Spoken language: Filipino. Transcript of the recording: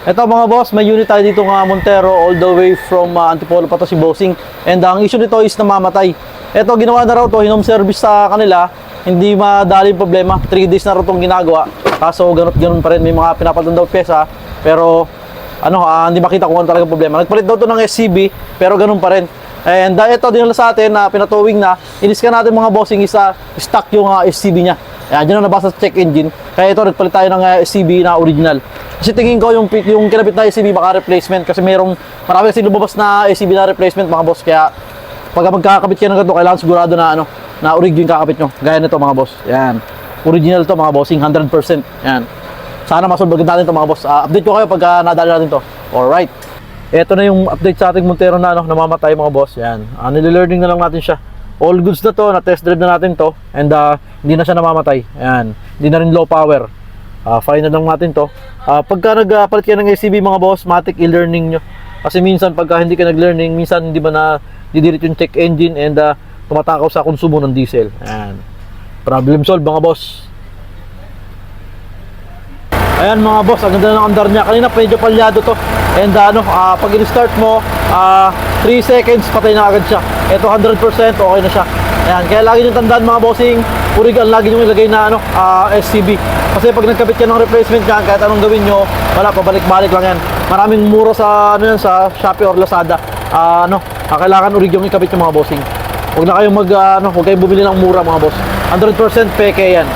Ito mga boss, may unit tayo dito nga Montero all the way from uh, Antipolo pa to si Bossing. And ang issue nito is namamatay. Ito ginawa na raw to, hinom service sa kanila. Hindi madali problema. 3 days na raw itong ginagawa. Kaso ganun, ganun pa rin. May mga pinapalitan daw pyesa. Pero ano, ah, hindi makita kung ano talaga problema. Nagpalit daw to ng SCB, pero ganun pa rin. And uh, ito din sa atin na pinatuwing na, iniskan natin mga bossing isa stock yung uh, SCB niya. Ayan, dyan na nabasa sa check engine. Kaya ito, nagpalit tayo ng uh, SCB na original. Kasi tingin ko yung, yung kinabit na SCB baka replacement kasi merong marami kasi lumabas na SCB na replacement mga boss. Kaya pag magkakabit kayo ng ganito, kailangan sigurado na ano, na original yung kakabit nyo. Gaya nito mga boss. Yan. Original to mga bossing, 100%. Yan. Sana masolve natin to mga boss. Ah, update ko kayo pag uh, nadali natin to. Alright. Ito na yung update sa ating Montero na ano, namamatay mga boss. Yan. Uh, nililearning na lang natin siya. All goods na to, na test drive na natin to. And uh, hindi na siya namamatay. Yan. Hindi na rin low power. Uh, fine na lang natin to. Uh, pagka nagpalit kayo ng SCB mga boss, matic e-learning nyo. Kasi minsan pagka hindi ka nag-learning, minsan hindi ba na didirit yung check engine and uh, tumatakaw sa konsumo ng diesel. Yan. Problem solved mga boss. Ayan mga boss, ang ganda ng andar niya. Kanina medyo palyado to. And uh, ano, ah, pag i-start mo, 3 seconds patay na agad siya. Ito 100% okay na siya. Ayan, kaya lagi nyo tandaan mga bossing, purigan lagi nyo ilagay na ano, ah, SCB. Kasi pag nagkabit ka ng replacement yan, kahit anong gawin nyo, wala, pabalik-balik lang yan. Maraming mura sa ano yan, sa Shopee or Lazada. Ah, ano, ah, kailangan urig yung ikabit yung mga bossing. Huwag na kayong mag, ah, ano, huwag kayong bumili ng mura mga boss. 100% peke yan.